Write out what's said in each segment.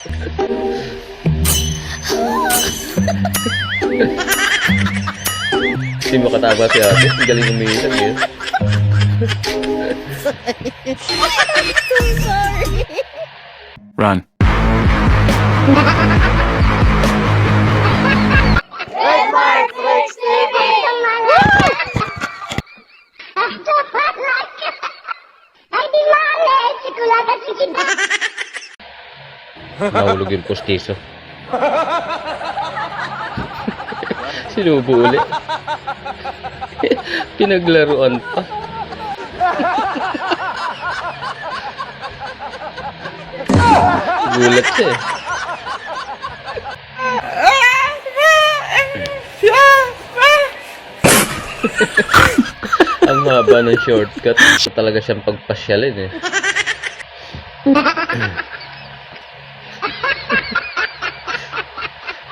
Hindi makataba si ate. Ang galing umilag eh. Run. Nahulog yung postiso. Sinubo ulit. Pinaglaruan pa. Gulat siya eh. Ang haba ng shortcut. Talaga siyang pagpasyalin eh.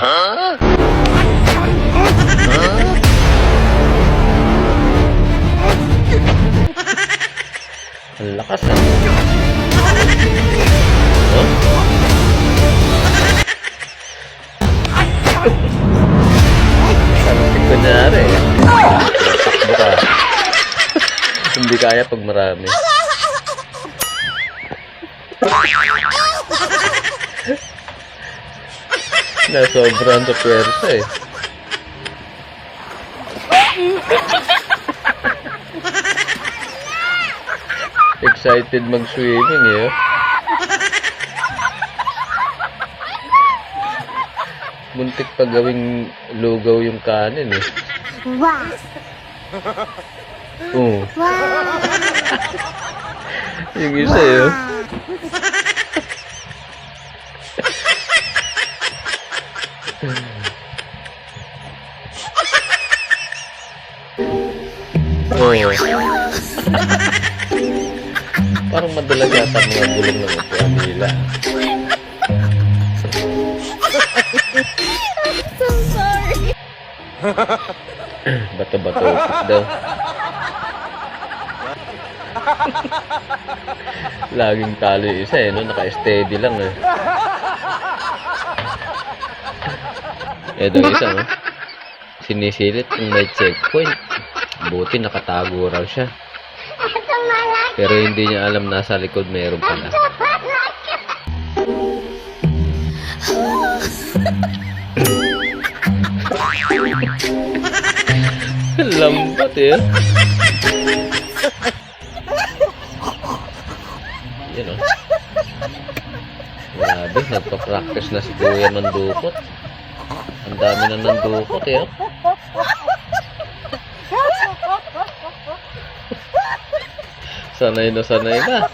Set Saron? Ang lakas ah. Kunyari eh. Takbo ka. Hindi kaya pag marami. Nasobrahan sa pwersa eh. Excited mag-swimming eh. oh. Muntik pa gawing lugaw yung kanin eh. Wow. Oo. yung isa eh. Oh. Oo. Parang madalag yata mga gulong ng upuan nila. So sorry. Bato-bato daw. Laging talo yung isa eh, no? Naka-steady lang eh. Yung isa, no? Sinisilit kung may checkpoint. Buti nakatago raw siya. Pero hindi niya alam nasa likod mayroon pala. Lambat eh. Yan o. Grabe, nagpa-practice na si Kuya ng dukot. Ang dami na ng dukot eh. oh. Sanay na sanay na.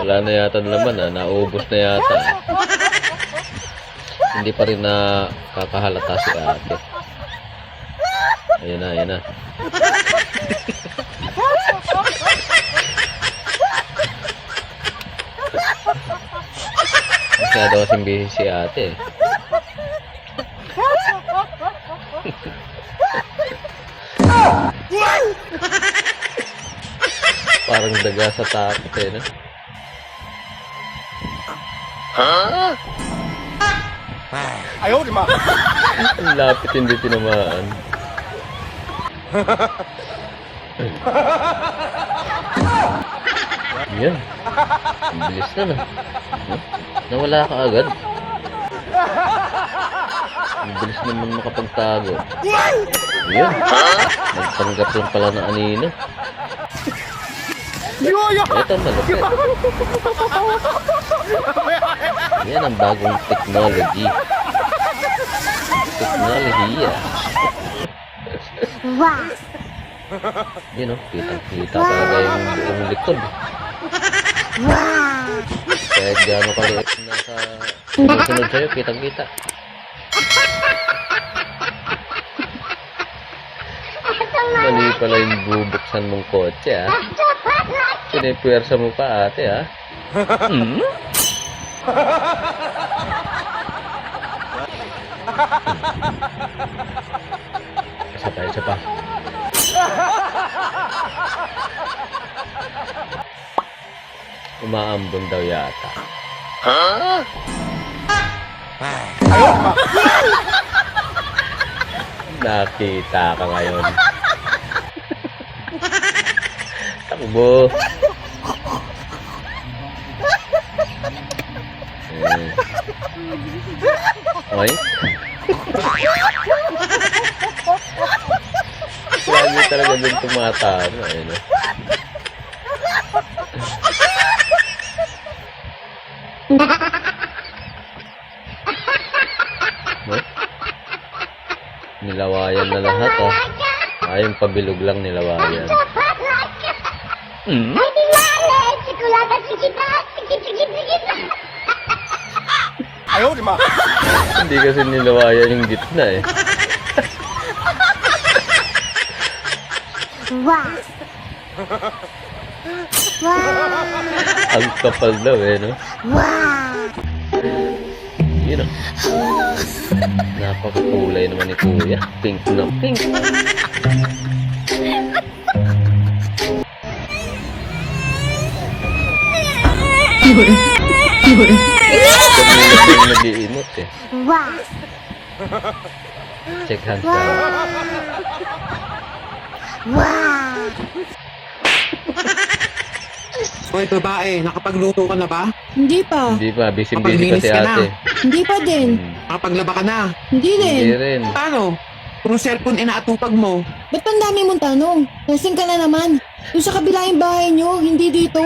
Wala na yata naman ah, naubos na yata. Hindi pa rin na kakahalata si ate. Ayan na, ayan na. Masyado kasing busy si ate. Parang daga sa takot eh, no? Ang lapit hindi tinamaan. Yan. Ang bilis na na. Nawala ka agad. Ang bilis naman makapagtago. Yan. Nagpanggap lang pala na anino. Ito malapit. Yan ang bagong technology. Teknolohiya. Wow. Yun o, kitang-kita talaga yung buong likod. Wow. Kahit gaano kaliit nasa sunod sa'yo, kitang-kita. Mali pala yung bubuksan mong kotse, ah. Pinipwersa mo pa, ate, ah. Hmm? Isa pa, isa pa. Umaambon daw yata. Nakita ka ngayon. Takbo. Eh. Oy. Lagi talaga din tumatama. Eh, no? Nilawayan na lahat, oh. Ay, yung pabilog lang nilawayan. Hmm? Hindi kasi nilawayan yung gitna, eh. Wow. Wow. Ang kapal daw, eh, no? Wow. Yun, oh. Napakakulay naman ni Kuya. Pink na pink. Kami yung nag-iinot, eh. Wow. Check hands down. Wow. Hoy, babae, nakapagluto ka na ba? Hindi pa. Hindi pa, busy-busy pa Mapaglinis si ka na. ate. Hindi pa din. Hmm. Nakapaglaba ka na. Hindi din. Hindi rin. Paano? Kung cellphone inaatupag mo, Ba't pang dami mong tanong? Lasing ka na naman. Doon sa kabila yung bahay nyo, hindi dito.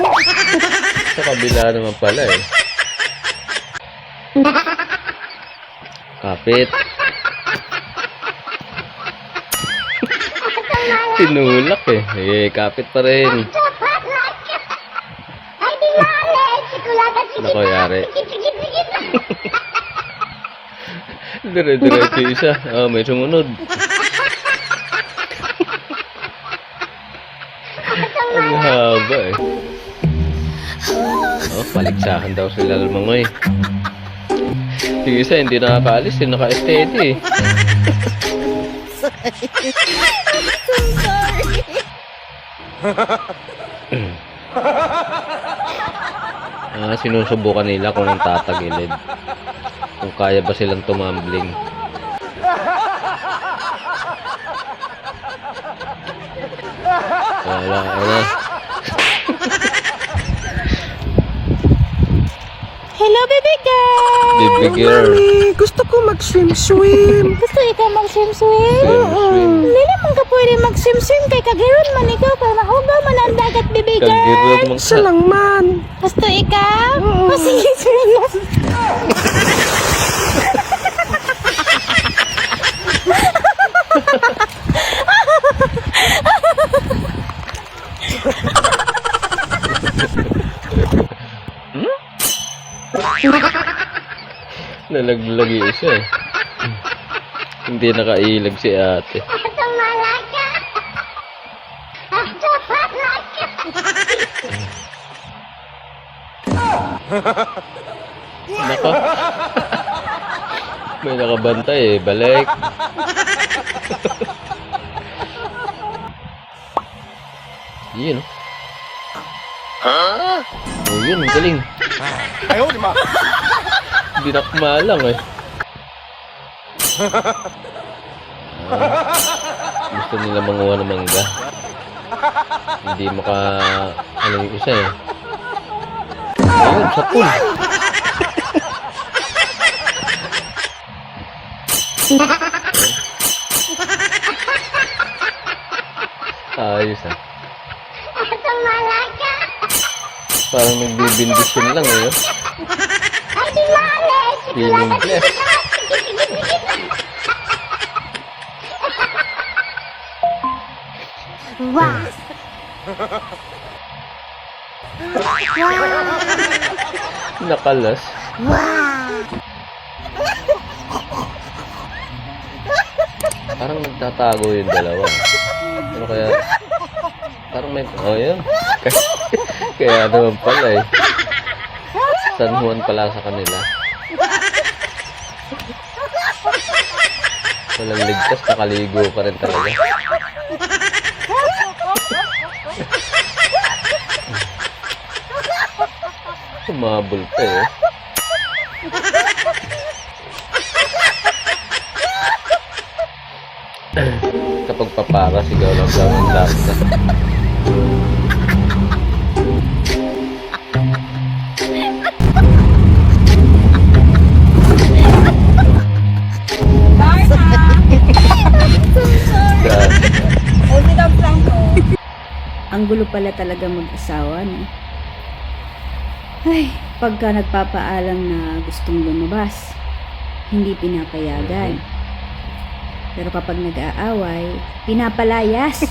Sa kabila naman pala eh. Kapit. Tinulak eh. Eh, kapit pa rin. Nako, yari. Dire-diretso yung isa. Ah, may sumunod. Ang haba eh. Oh, paligsahan daw sila lumangoy. Yung isa hindi nakakaalis, yung naka-steady eh. Ah, sinusubukan nila kung tatagilid. Kung kaya ba silang tumambling. Wala, wala. Hello, baby girl. Baby girl. gusto ko mag-swim-swim. Gusto ikaw mag-swim-swim? Swim, swim. Pwede mag-swim-swim kay kagiron man ikaw kay mahugaw man ang dagat, baby girl. Kagirot mong sa... lang man. Gusto ikaw? Oh, sige, swim lang. Nalaglag yung isa eh. Hindi nakailag si ate. May nakabantay eh. Balik. Yun. oh. Oh, yun. Ang galing. Dinakma lang eh. Ah, gusto nila manguha ng mangga. Hindi maka... Ano yung isa eh. Ayun, sa Ayos ah. Parang nagbibindisyon lang eh. Feeling blessed. Nakalas. Parang nagtatago yung dalawa. Ano kaya? Parang may... Oh, yun. kaya naman pala eh. San Juan pala sa kanila. Walang ligtas, nakaligo pa rin talaga. Sumabol pa eh. Kapag papara, sigaw lang lang ang lasa. Ang gulo pala talaga mag-asawa, no? Ay, pagka nagpapaalam na gustong lumabas, hindi pinapayagan. Pero kapag nag-aaway, pinapalayas.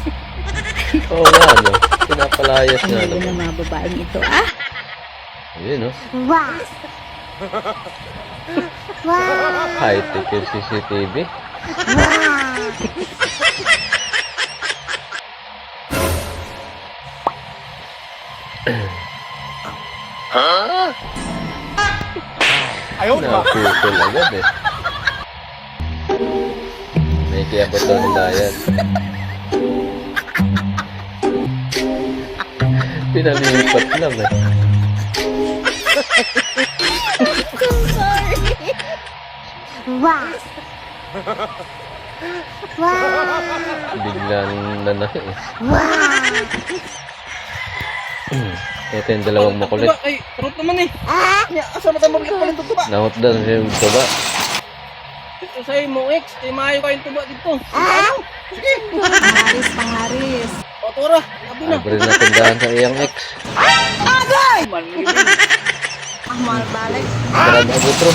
Oo nga, no? Pinapalayas Ang nga gulo naman. ng mga babaeng ito, ah! Ayun, no? High-tech yung CCTV. Ayaw di ba? Naputol agad eh. May kiabot daw ng bayan. Pinalipat lang eh. Biglang nanaki eh. Ito yung dalawang makulit. Ay, root naman eh. Nya, asa mata mo pala ito tuba. Nahotdan siya yung tuba. Sa'yo mo, ex. Kaya maayo kayong tuba dito. Ano? Sige. Pangaris, pangaris. O, tora. Sabi na. Abre na tindahan sa iyang ex. Man, Ah, mahal balik. Tara na, butro.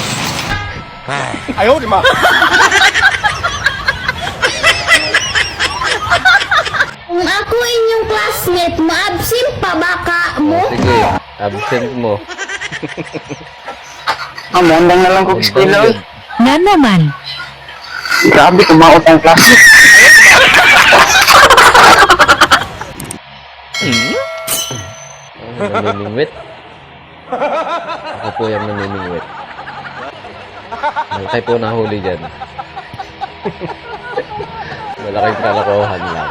Ayaw di? Kung ako inyong classmate, ma-absent pa baka mo? Sige, absent mo. Ah, mondang na lang ko oy. Na naman. Grabe, kumaot ang klase. Ano, namimingwit? Ako po yung namimingwit. Malaki po nahuli dyan. Malaking kalokohan lang.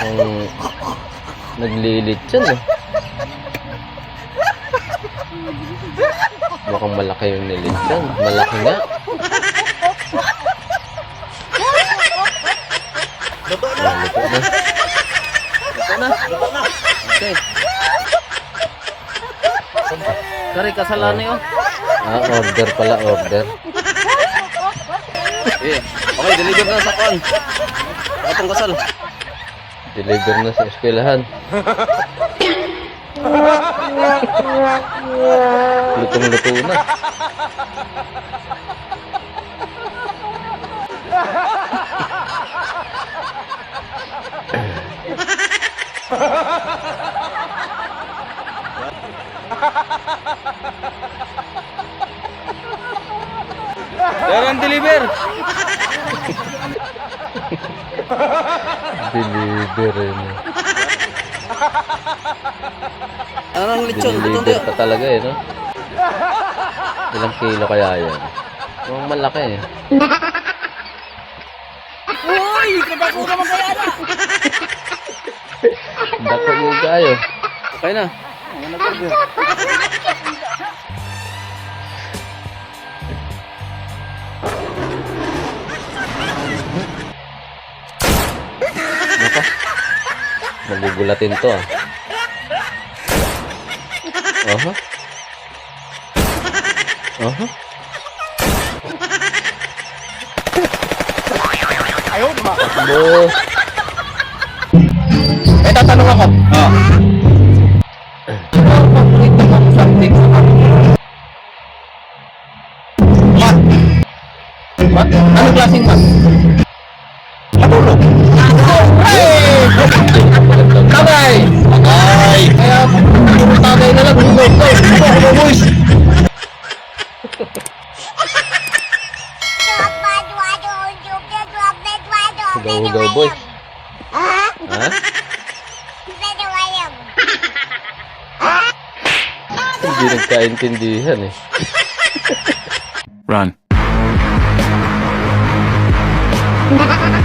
Ang naglilit siya, no? Mukhang malaki yung nilit yan. Malaki nga. Luto na. Luto na. Luto na. Luto na. Okay. Kari kasalan niyo. Ah, order pala, order. Eh, okay, deliver na sa kon. Atong kasal. Deliver na sa eskwelahan. Lutong-luto na. Daran deliver. Deliver eh. no? Ano ang lechon? Luto Deliver pa talaga eh, no? Ilang kilo kaya yan? Mukhang malaki eh. Uy, kadako naman kaya na. Dako mo kayo. Okay na. Naka. Magugulatin to ah. Aha. Aha. Ayaw, ma. Takbo. Eh, tatanong ako. Oh. Ano Math. Math? Anong klaseng math? Hugaw-hugaw boy. Ha? Hindi nagkaintindihan eh. Run. Run.